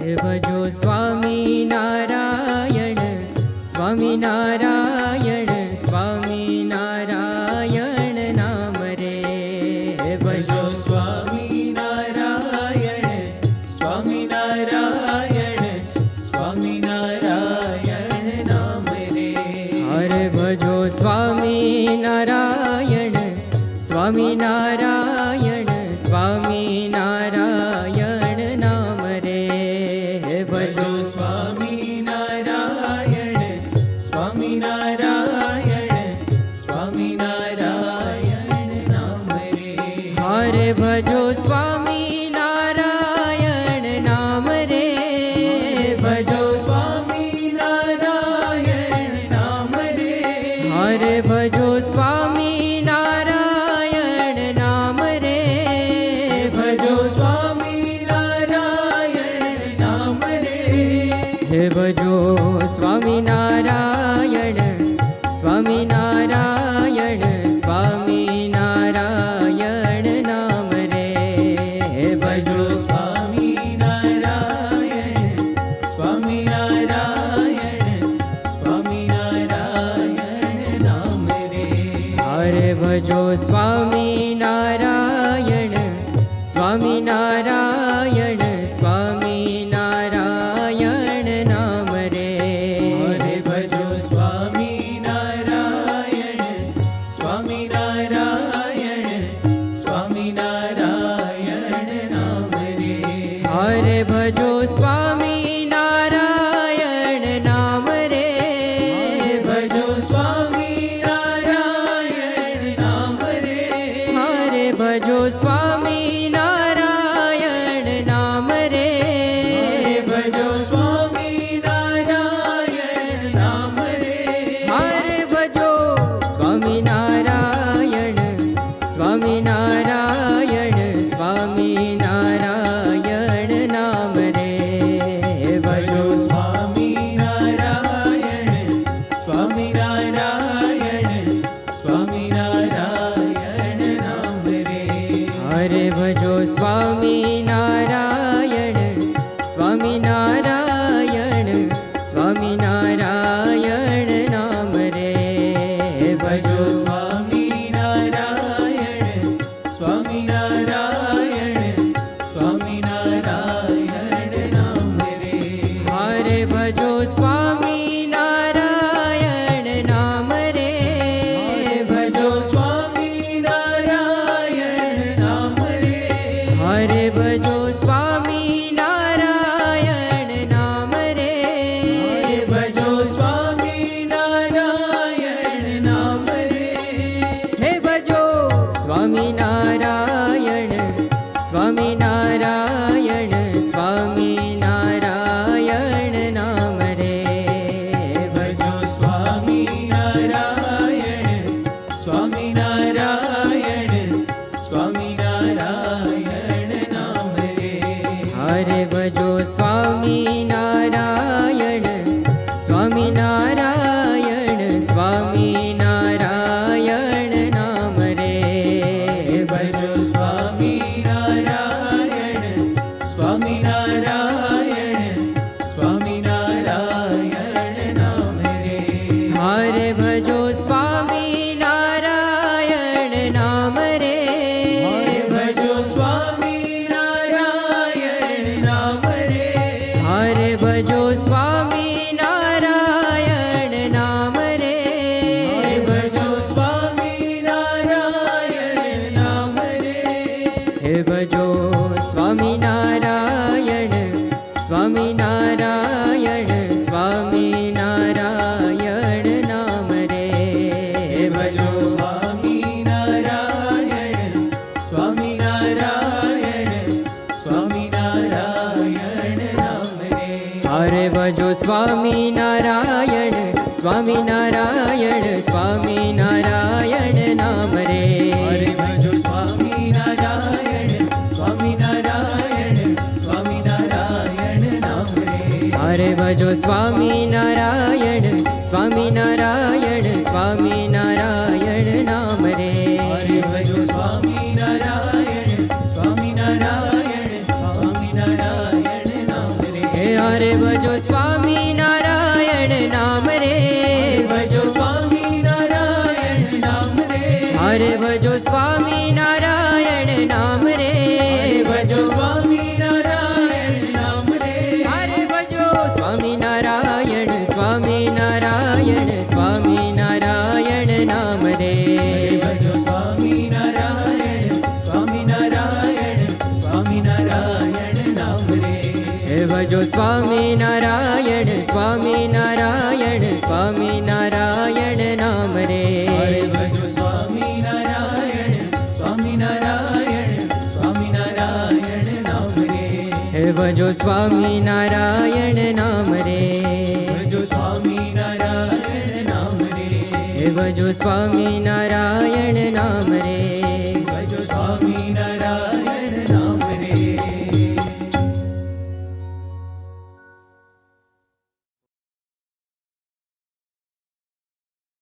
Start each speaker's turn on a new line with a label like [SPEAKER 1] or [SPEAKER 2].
[SPEAKER 1] હે ભજો સ્વામી નારાયણ સ્વામી નારાયણ સ્વામી નારાયણ નામ રે. હે ભજો
[SPEAKER 2] સ્વામી નારાયણ સ્વામી નારાયણ સ્વામી નારાયણ નામ રે.
[SPEAKER 1] હરે ભજો સ્વામી નારાયણ સ્વામી નારાયણ સ્વામી નારાયણ
[SPEAKER 2] સ્વામી નારાયણ સ્વામી નારાયણ નામ રે
[SPEAKER 1] હરે ભજો સ્વામી નારાયણ
[SPEAKER 2] સ્વામી નારાયણ
[SPEAKER 1] સ્વામી નારાયણ નામ રે હરે ભજો સ્વામી નારાયણ સ્વામી નારાયણ સ્વામી નારાયણ નામ રે
[SPEAKER 2] હરે ભજો
[SPEAKER 1] ભજો સ્વામી નારાયણ
[SPEAKER 2] સ્વામી નારાયણ
[SPEAKER 1] નારાયણ
[SPEAKER 2] સ્વામી નારાયણ નામ રે
[SPEAKER 1] ભજો સ્વામી નારાયણ સ્વામી નારાયણ સ્વામી નારાયણ નામ રે હરે ભજો સ્વામી નારાયણ સ્વામી નારાયણ સ્વામી
[SPEAKER 2] ભજો સ્વામી નારાયણ સ્વામી નારાયણ સ્વામી નારાયણ નામ રે.
[SPEAKER 1] ભજો સ્વામી નારાયણ
[SPEAKER 2] સ્વામી નારાયણ
[SPEAKER 1] સ્વામી નારાયણ નામ રે. હરે ભજો સ્વામી નારાયણ સ્વામી નારાયણ हरे भजो स्वामी
[SPEAKER 2] नारायण स्वामी नारायण स्वामी नारायण नाम रे। हरे भजो
[SPEAKER 1] स्वामी नारायण स्वामी नारायण स्वामी नारायण
[SPEAKER 2] नाम रे। हरे भजो स्वामी
[SPEAKER 1] नारायण नाम रे। भजो स्वामी नारायण
[SPEAKER 2] नाम रे। हरे भजो स्वामी
[SPEAKER 1] नारायण नाम रे। નારાયણ સ્વામી નારાયણ સ્વામી નારાયણ નામ રે
[SPEAKER 2] સ્વામી નારાયણ સ્વામી નારાયણ સ્વામી નારાયણ નામ રે
[SPEAKER 1] ભજો સ્વામી નારાયણ નામ રે
[SPEAKER 2] ભજો સ્વામી નારાયણ નામ રે
[SPEAKER 1] ભજો સ્વામી નારાયણ નામ રે